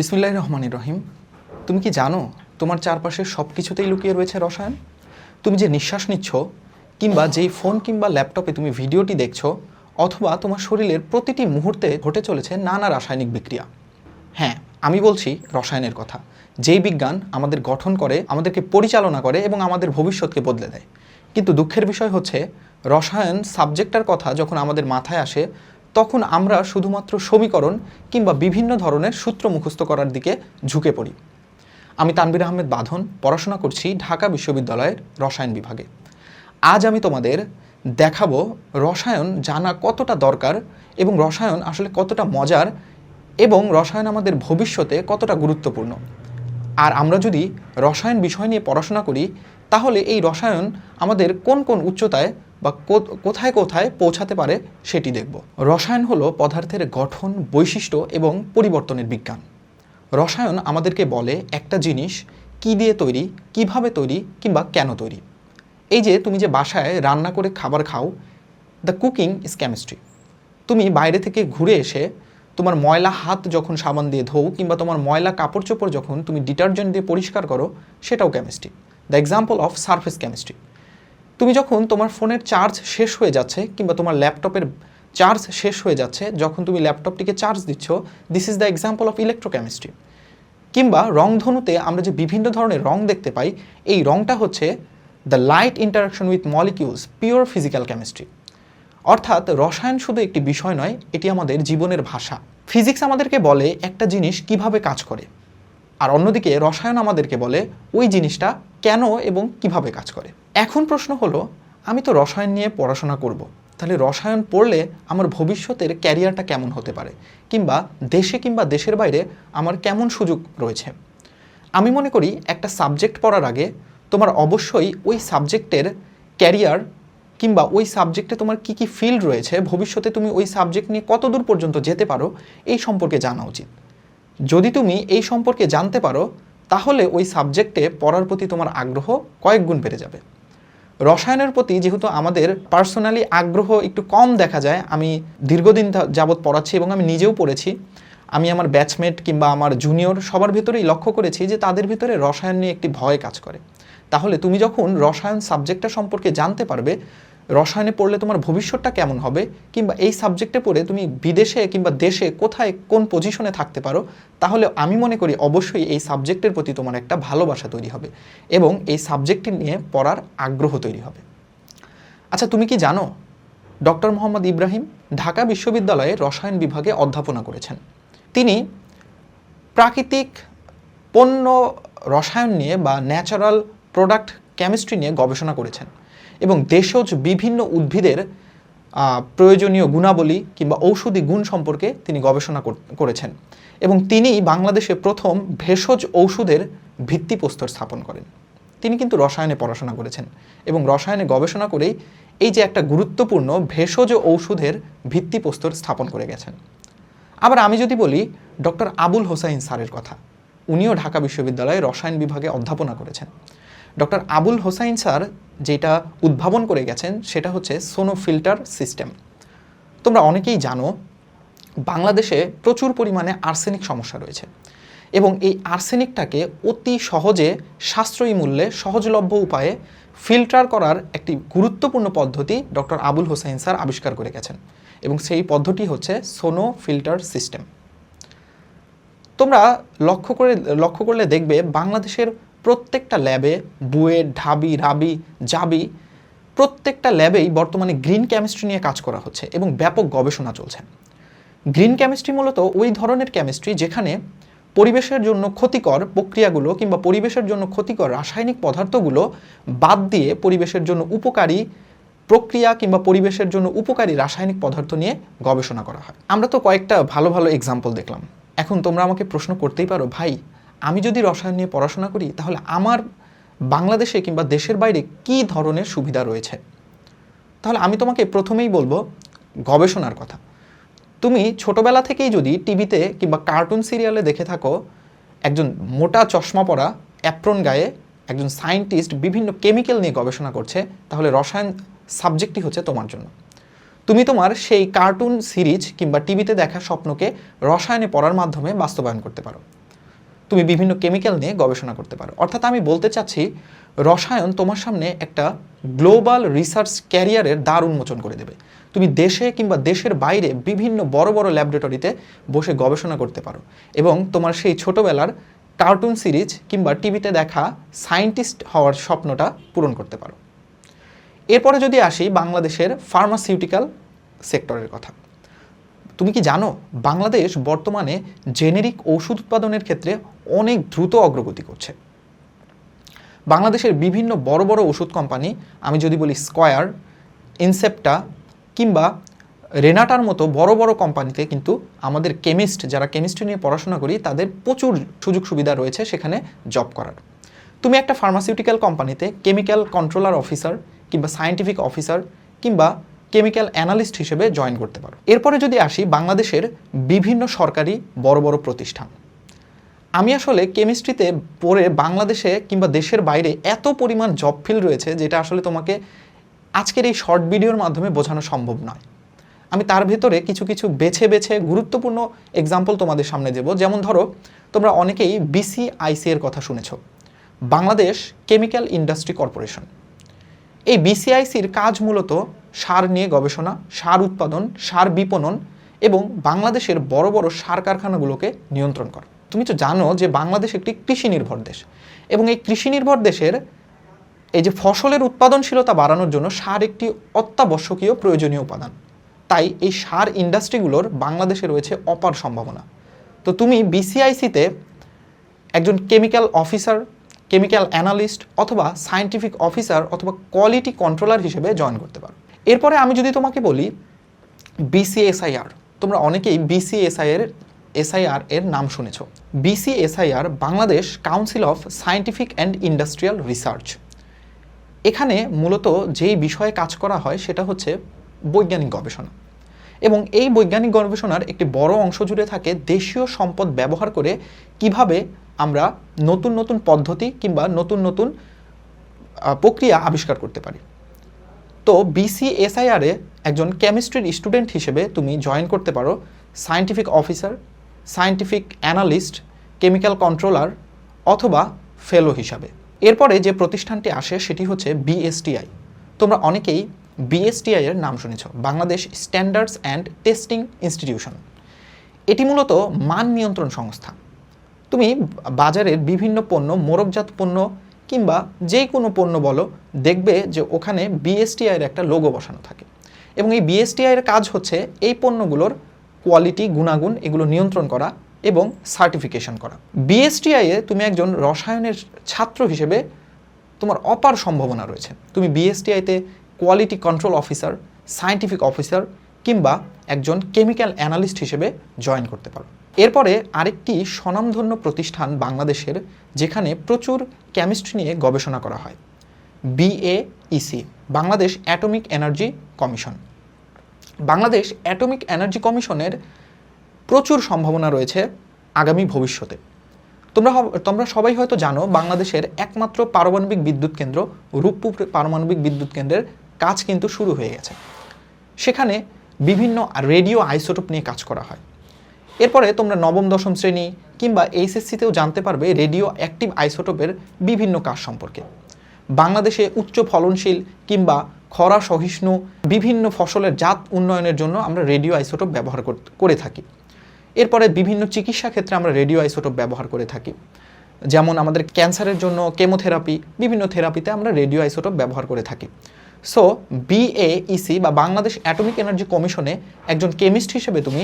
বিসমিল্লাহ রহমান রহিম। তুমি কি জানো তোমার চারপাশে সব কিছুতেই লুকিয়ে রয়েছে রসায়ন? তুমি যে নিঃশ্বাস নিচ্ছ, কিংবা যেই ফোন কিংবা ল্যাপটপে তুমি ভিডিওটি দেখছ, অথবা তোমার শরীরের প্রতিটি মুহূর্তে ঘটে চলেছে নানা রাসায়নিক বিক্রিয়া। হ্যাঁ আমি বলছি রসায়নের কথা। যেই বিজ্ঞান আমাদের গঠন করে, আমাদেরকে পরিচালনা করে এবং আমাদের ভবিষ্যৎকে বদলে দেয়। কিন্তু দুঃখের বিষয় হচ্ছে, রসায়ন সাবজেক্টটার কথা যখন আমাদের মাথায় আসে তখন আমরা শুধুমাত্র সমীকরণ কিংবা বিভিন্ন ধরনের সূত্র মুখস্থ করার দিকে ঝুঁকে পড়ি। আমি তানবির আহমেদ বাঁধন, পড়াশোনা করছি ঢাকা বিশ্ববিদ্যালয়ের রসায়ন বিভাগে। আজ আমি তোমাদের দেখাবো রসায়ন জানা কতটা দরকার এবং রসায়ন আসলে কতটা মজার এবং রসায়ন আমাদের ভবিষ্যতে কতটা গুরুত্বপূর্ণ। আর আমরা যদি রসায়ন বিষয় নিয়ে পড়াশোনা করি, তাহলে এই রসায়ন আমাদের কোন কোন উচ্চতায় বা কোথায় কোথায় পৌঁছাতে পারে সেটি দেখব। রসায়ন হলো পদার্থের গঠন, বৈশিষ্ট্য এবং পরিবর্তনের বিজ্ঞান। রসায়ন আমাদেরকে বলে একটা জিনিস, কি দিয়ে তৈরি, কীভাবে তৈরি কিংবা কেন তৈরি। এই যে তুমি যে বাসায় রান্না করে খাবার খাও দ্য কুকিং ইজ কেমিস্ট্রি তুমি বাইরে থেকে ঘুরে এসে তোমার ময়লা হাত যখন সাবান দিয়ে ধোও কিংবা তোমার ময়লা কাপড় চোপড় যখন তুমি ডিটারজেন্ট দিয়ে পরিষ্কার করো, সেটাও chemistry the example of surface chemistry তুমি যখন তোমার ফোনের চার্জ শেষ হয়ে যাচ্ছে কিংবা তোমার ল্যাপটপের চার্জ শেষ হয়ে যাচ্ছে, যখন তুমি ল্যাপটপটিকে চার্জ দিচ্ছ this is the example of electrochemistry কিংবা রংধনুতে আমরা যে বিভিন্ন ধরনের রং দেখতে পাই, এই রংটা হচ্ছে the light interaction with molecules pure physical chemistry অর্থাৎ রসায়ন শুধু একটি বিষয় নয়, এটি আমাদের জীবনের ভাষা। ফিজিক্স আমাদেরকে বলে একটা জিনিস কীভাবে কাজ করে। আর অন্যদিকে রসায়ন আমাদেরকে বলে ওই জিনিসটা কেন এবং কীভাবে কাজ করে। এখন প্রশ্ন হলো, আমি তো রসায়ন নিয়ে পড়াশোনা করব। তাহলে রসায়ন পড়লে আমার ভবিষ্যতের ক্যারিয়ারটা কেমন হতে পারে? কিংবা দেশে কিংবা দেশের বাইরে আমার কেমন সুযোগ রয়েছে? আমি মনে করি একটা সাবজেক্ট পড়ার আগে তোমার অবশ্যই ওই সাবজেক্টের ক্যারিয়ার কিংবা ওই সাবজেক্টে তোমার কি কি ফিল্ড রয়েছে, ভবিষ্যতে তুমি ওই সাবজেক্ট নিয়ে কত দূর পর্যন্ত যেতে পারো, এই সম্পর্কে জানা উচিত। যদি তুমি এই সম্পর্কে জানতে পারো, তাহলে ওই সাবজেক্টে পড়ার প্রতি তোমার আগ্রহ কয়েক গুণ বেড়ে যাবে। রসায়নের প্রতি যেহেতু আমাদের পার্সোনালি আগ্রহ একটু কম দেখা যায়, আমি দীর্ঘদিন যাবৎ পড়াচ্ছি এবং আমি নিজেও পড়েছি। আমি আমার ব্যাচমেট কিংবা আমার জুনিয়র সবার ভিতরেই লক্ষ্য করেছি যে তাদের ভিতরে রসায়ন নিয়ে একটি ভয় কাজ করে। তাহলে তুমি যখন রসায়ন সাবজেক্টটা সম্পর্কে জানতে পারবে রসায়নে পড়লে তোমার ভবিষ্যৎটা কেমন হবে? কিংবা এই সাবজেক্টে পড়ে তুমি বিদেশে কিংবা দেশে কোথায় কোন পজিশনে থাকতে পারো? তাহলে আমি মনে করি অবশ্যই এই সাবজেক্টের প্রতি তোমার একটা ভালোবাসা তৈরি হবে এবং এই সাবজেক্টটি নিয়ে পড়ার আগ্রহ তৈরি হবে। আচ্ছা তুমি কি জানো? ডক্টর মোহাম্মদ ইব্রাহিম ঢাকা বিশ্ববিদ্যালয়ে রসায়ন বিভাগে অধ্যাপনা করেছেন। তিনি প্রাকৃতিক পণ্য রসায়ন নিয়ে বা ন্যাচারাল প্রোডাক্ট কেমিস্ট্রি নিয়ে গবেষণা করেছেন। এবং দেশজ বিভিন্ন উদ্ভিদের প্রয়োজনীয় গুণাবলী কিংবা ঔষধি গুণ সম্পর্কে তিনি গবেষণা কর- করেছেন এবং তিনি বাংলাদেশে প্রথম ভেষজ ঔষধের ভিত্তিপ্রস্তর স্থাপন করেন। তিনি কিন্তু রসায়নে পড়াশোনা করেছেন এবং রসায়নে গবেষণা করেই এই যে একটা গুরুত্বপূর্ণ ভেষজ ঔষধের ভিত্তিপ্রস্তর স্থাপন করে গেছেন। আবার আমি যদি বলি, ডক্টর আবুল হোসাইন স্যারের কথা, উনিও ঢাকা বিশ্ববিদ্যালয়ে রসায়ন বিভাগে অধ্যাপনা করেছেন। ডক্টর আবুল হোসাইন স্যার যেটা উদ্ভাবন করে গেছেন, সেটা হচ্ছে সোনো ফিল্টার সিস্টেম। তোমরা অনেকেই জানো, বাংলাদেশে প্রচুর পরিমাণে আর্সেনিক সমস্যা রয়েছে এবং এই আর্সেনিকটাকে অতি সহজে সাশ্রয়ী মূল্যে সহজলভ্য উপায়ে ফিল্টার করার একটি গুরুত্বপূর্ণ পদ্ধতি ডক্টর আবুল হোসাইন স্যার আবিষ্কার করে গেছেন এবং সেই পদ্ধতি হচ্ছে সোনো ফিল্টার সিস্টেম। তোমরা লক্ষ্য করে, লক্ষ্য করলে দেখবে বাংলাদেশের প্রত্যেকটা ল্যাবে বুয়েট ঢাবি, রাবি, জাবি, প্রত্যেকটা ল্যাবেই বর্তমানে গ্রিন কেমিস্ট্রি নিয়ে কাজ করা হচ্ছে এবং ব্যাপক গবেষণা চলছে। গ্রিন কেমিস্ট্রি মূলত ওই ধরনের কেমিস্ট্রি যেখানে পরিবেশের জন্য ক্ষতিকর প্রক্রিয়াগুলো কিংবা পরিবেশের জন্য ক্ষতিকর রাসায়নিক পদার্থগুলো বাদ দিয়ে পরিবেশের জন্য উপকারী প্রক্রিয়া কিংবা পরিবেশের জন্য উপকারী রাসায়নিক পদার্থ নিয়ে গবেষণা করা হয়। আমরা তো কয়েকটা ভালো ভালো এক্সাম্পল দেখলাম। এখন তোমরা আমাকে প্রশ্ন করতেই পারো, ভাই আমি যদি রসায়ন নিয়ে পড়াশোনা করি, তাহলে আমার বাংলাদেশে কিংবা দেশের বাইরে কী ধরনের সুবিধা রয়েছে? তাহলে আমি তোমাকে প্রথমেই বলব গবেষণার কথা। তুমি ছোটবেলা থেকেই যদি টিভিতে কিংবা কার্টুন সিরিয়ালে দেখে থাকো, একজন মোটা চশমা পরা, অ্যাপ্রন গায়ে একজন সায়েন্টিস্ট বিভিন্ন কেমিক্যাল নিয়ে গবেষণা করছে, তাহলে রসায়ন সাবজেক্টই হচ্ছে তোমার জন্য। তুমি তোমার সেই কার্টুন সিরিজ কিংবা টিভিতে দেখা স্বপ্নকে রসায়নে পড়ার মাধ্যমে বাস্তবায়ন করতে পারো। তুমি বিভিন্ন কেমিক্যাল নিয়ে গবেষণা করতে পারো। অর্থাৎ আমি বলতে চাচ্ছি, রসায়ন তোমার সামনে একটা গ্লোবাল রিসার্চ ক্যারিয়ারের দ্বার উন্মোচন করে দেবে। তুমি দেশে কিংবা দেশের বাইরে বিভিন্ন বড় বড় ল্যাবরেটরিতে বসে গবেষণা করতে পারো। এবং তোমার সেই ছোটবেলার কার্টুন সিরিজ কিংবা টিভিতে দেখা সায়েন্টিস্ট হওয়ার স্বপ্নটা পূরণ করতে পারো। এরপরে যদি আসি বাংলাদেশের ফার্মাসিউটিক্যাল সেক্টরের কথা। তুমি কি জানো, বাংলাদেশ বর্তমানে জেনেরিক ওষুধ উৎপাদনের ক্ষেত্রে অনেক দ্রুত অগ্রগতি করছে। বাংলাদেশের বিভিন্ন বড় বড় ওষুধ কোম্পানি, আমি যদি বলি স্কয়ার, ইনসেপ্টা কিংবা রেনাটার মতো বড় বড় কোম্পানিতে কিন্তু আমাদের কেমিস্ট, যারা কেমিস্ট্রি নিয়ে পড়াশোনা করি, তাদের প্রচুর সুযোগ সুবিধা রয়েছে সেখানে জব করার। তুমি একটা ফার্মাসিউটিক্যাল কোম্পানিতে কেমিক্যাল কন্ট্রোলার অফিসার কিংবা সায়েন্টিফিক অফিসার কিংবা কেমিক্যাল অ্যানালিস্ট হিসেবে জয়েন করতে পারো। এরপরে যদি আসি, বাংলাদেশের বিভিন্ন সরকারি বড় বড় প্রতিষ্ঠান। আমি আসলে কেমিস্ট্রিতে পড়ে বাংলাদেশে কিংবা দেশের বাইরে এত পরিমাণ জব ফিল রয়েছে যেটা আসলে তোমাকে আজকের এই শর্ট ভিডিওর মাধ্যমে বোঝানো সম্ভব নয়। আমি তার ভেতরে কিছু কিছু বেছে বেছে গুরুত্বপূর্ণ এক্সাম্পল তোমাদের সামনে দেব। যেমন ধরো, তোমরা অনেকেই বিসিআইসি এর কথা শুনেছ। বাংলাদেশ কেমিক্যাল ইন্ডাস্ট্রি কর্পোরেশন এই বিসিআইসির কাজ মূলত সার নিয়ে গবেষণা, সার উৎপাদন, সার বিপণন এবং বাংলাদেশের বড় বড় সার কারখানাগুলোকে নিয়ন্ত্রণ করা। তুমি তো জানো যে বাংলাদেশ একটি কৃষি নির্ভর দেশ এবং এই কৃষি নির্ভর দেশের এই যে ফসলের উৎপাদনশীলতা বাড়ানোর জন্য সার একটি অত্যাবশ্যকীয় প্রয়োজনীয় উপাদান। তাই এই সার ইন্ডাস্ট্রিগুলোর বাংলাদেশে রয়েছে অপার সম্ভাবনা। তো তুমি বিসিআইসিতে একজন কেমিক্যাল অফিসার, কেমিক্যাল অ্যানালিস্ট অথবা সায়েন্টিফিক অফিসার অথবা কোয়ালিটি কন্ট্রোলার হিসেবে জয়েন করতে পারো। এরপরে আমি যদি তোমাকে বলি বিসিএসআইআর, তোমরা অনেকেই বিসিএসআইআর এসআইআর এর নাম শুনেছ। BCSIR Bangladesh council of scientific and industrial research এখানে মূলত যেই বিষয়ে কাজ করা হয় সেটা হচ্ছে বৈজ্ঞানিক গবেষণা। এবং এই বৈজ্ঞানিক গবেষণার একটি বড় অংশ জুড়ে থাকে দেশীয় সম্পদ ব্যবহার করে কীভাবে আমরা নতুন নতুন পদ্ধতি কিংবা নতুন নতুন প্রক্রিয়া আবিষ্কার করতে পারি। তো বিসিএসআইআরে একজন কেমিস্ট্রির স্টুডেন্ট হিসেবে তুমি জয়েন করতে পারো scientific officer scientific analyst, chemical controller অথবা ফেলো হিসাবে। এরপরে যে প্রতিষ্ঠানটি আসে সেটি হচ্ছে বিএসটিআই। তোমরা অনেকেই বিএসটিআই এর নাম শুনেছ, Bangladesh standards and testing institution এটি মূলত মান নিয়ন্ত্রণ সংস্থা। তুমি বাজারের বিভিন্ন পণ্য মোরকজাত পণ্য কিংবা যে কোনো পণ্য বলো, দেখবে যে ওখানে বিএসটিআই এর একটা লোগো বসানো থাকে। এবং এই বিএসটিআই এর কাজ হচ্ছে এই পণ্যগুলোর কোয়ালিটি গুণাগুণ এগুলো নিয়ন্ত্রণ করা এবং সার্টিফিকেশন করা। বিএসটিআইয়ে তুমি একজন রসায়নের ছাত্র হিসেবে তোমার অপার সম্ভাবনা রয়েছে। তুমি বিএসটিআইতে quality control officer scientific officer কিংবা একজন কেমিক্যাল অ্যানালিস্ট হিসেবে জয়েন করতে পারো। এরপরে আরেকটি স্বনামধন্য প্রতিষ্ঠান বাংলাদেশের যেখানে প্রচুর কেমিস্ট্রি নিয়ে গবেষণা করা হয়। BAEC Bangladesh atomic energy commission Bangladesh atomic energy কমিশনের প্রচুর সম্ভাবনা রয়েছে আগামী ভবিষ্যতে। তোমরা তোমরা সবাই হয়তো জানো বাংলাদেশের একমাত্র পারমাণবিক বিদ্যুৎ কেন্দ্র, রূপপুর পারমাণবিক বিদ্যুৎ কেন্দ্রের কাজ কিন্তু শুরু হয়ে গেছে। সেখানে বিভিন্ন রেডিও আইসোটোপ নিয়ে কাজ করা হয়। এরপরে তোমরা নবম, দশম শ্রেণি কিংবা এইচএসসিতেও জানতে পারবে রেডিও অ্যাক্টিভ আইসোটোপের বিভিন্ন কাজ সম্পর্কে। বাংলাদেশে উচ্চ ফলনশীল কিংবা খরা সহিষ্ণু বিভিন্ন ফসলের জাত উন্নয়নের জন্য আমরা রেডিও আইসোটোপ ব্যবহার করে থাকি। এরপরে বিভিন্ন চিকিৎসা ক্ষেত্রে আমরা রেডিও আইসোটোপ ব্যবহার করে থাকি। যেমন আমাদের ক্যান্সারের জন্য কেমোথেরাপি, বিভিন্ন থেরাপিতে আমরা রেডিও আইসোটোপ ব্যবহার করে থাকি। সো বিএইসি বা বাংলাদেশ অ্যাটমিক এনার্জি কমিশনে একজন কেমিস্ট হিসেবে তুমি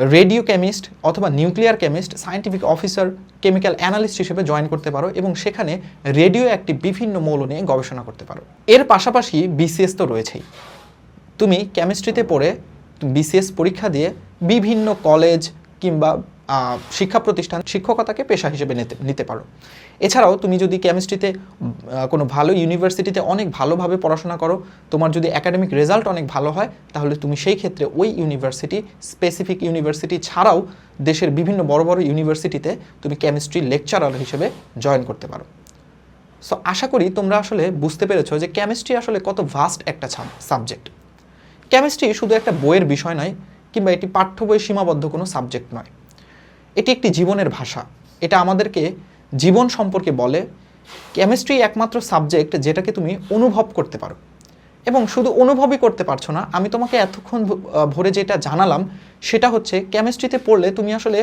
রেডিও কেমিস্ট অথবা nuclear chemist scientific officer chemical analyst হিসেবে জয়েন করতে পারো এবং সেখানে রেডিও একটি বিভিন্ন মৌল নিয়ে গবেষণা করতে পারো। এর পাশাপাশি বিসিএস তো রয়েছেই। তুমি কেমিস্ট্রিতে পড়ে বিসিএস পরীক্ষা দিয়ে বিভিন্ন কলেজ কিংবা শিক্ষা প্রতিষ্ঠান শিক্ষকতাকে পেশা হিসেবে নিতে নিতে পারো। এছাড়াও তুমি যদি কেমিস্ট্রিতে কোনো ভালো ইউনিভার্সিটিতে অনেক ভালোভাবে পড়াশোনা করো, তোমার যদি একাডেমিক রেজাল্ট অনেক ভালো হয়, তাহলে তুমি সেই ক্ষেত্রে ওই ইউনিভার্সিটি স্পেসিফিক ইউনিভার্সিটি ছাড়াও দেশের বিভিন্ন বড় বড় ইউনিভার্সিটিতে তুমি কেমিস্ট্রি লেকচারার হিসেবে জয়েন করতে পারো। সো আশা করি তোমরা আসলে বুঝতে পেরেছ যে কেমিস্ট্রি আসলে কত ভাস্ট একটা সাবজেক্ট কেমিস্ট্রি শুধু একটা বইয়ের বিষয় নয়, কিংবা এটি পাঠ্য বই সীমাবদ্ধ কোনো সাবজেক্ট নয়। এটি একটি জীবনের ভাষা। এটা আমাদেরকে জীবন সম্পর্কে বলে কেমিস্ট্রি একমাত্র সাবজেক্ট যেটাকে তুমি অনুভব করতে পারো। এবং শুধু অনুভবই করতে পারছ না, আমি তোমাকে এতক্ষণ ভরে যেটা জানালাম, সেটা হচ্ছে কেমিস্ট্রিতে পড়লে তুমি আসলে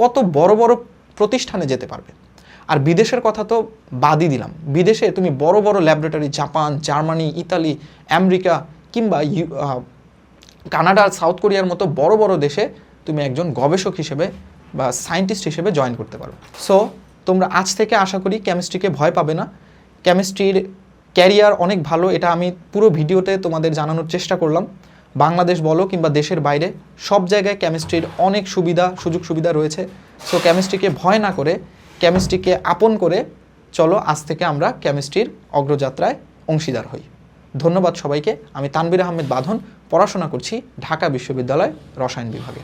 কত বড় বড় প্রতিষ্ঠানে যেতে পারবে। আর বিদেশের কথা তো বাদই দিলাম। বিদেশে তুমি বড় বড় laboratory Japan, Germany, Italy, America কিংবা কানাডা, সাউথ কোরিয়ার মতো বড় বড় দেশে তুমি একজন গবেষক হিসেবে বা সায়েন্টিস্ট হিসেবে জয়েন করতে পারো। সো তোমরা আজ থেকে আশা করি কেমিস্ট্রিকে ভয় পাবে না। কেমিস্ট্রির ক্যারিয়ার অনেক ভালো, এটা আমি পুরো ভিডিওতে তোমাদের জানানোর চেষ্টা করলাম। বাংলাদেশ বলো কিংবা দেশের বাইরে, সব জায়গায় কেমিস্ট্রির অনেক সুবিধা, সুযোগ সুবিধা রয়েছে। সো কেমিস্ট্রিকে ভয় না করে কেমিস্ট্রিকে আপন করে চলো আজ থেকে আমরা কেমিস্ট্রির অগ্রযাত্রায় অংশীদার হই। ধন্যবাদ সবাইকে। আমি তানবির আহমেদ বাঁধন, পড়াশোনা করছি ঢাকা বিশ্ববিদ্যালয় রসায়ন বিভাগে।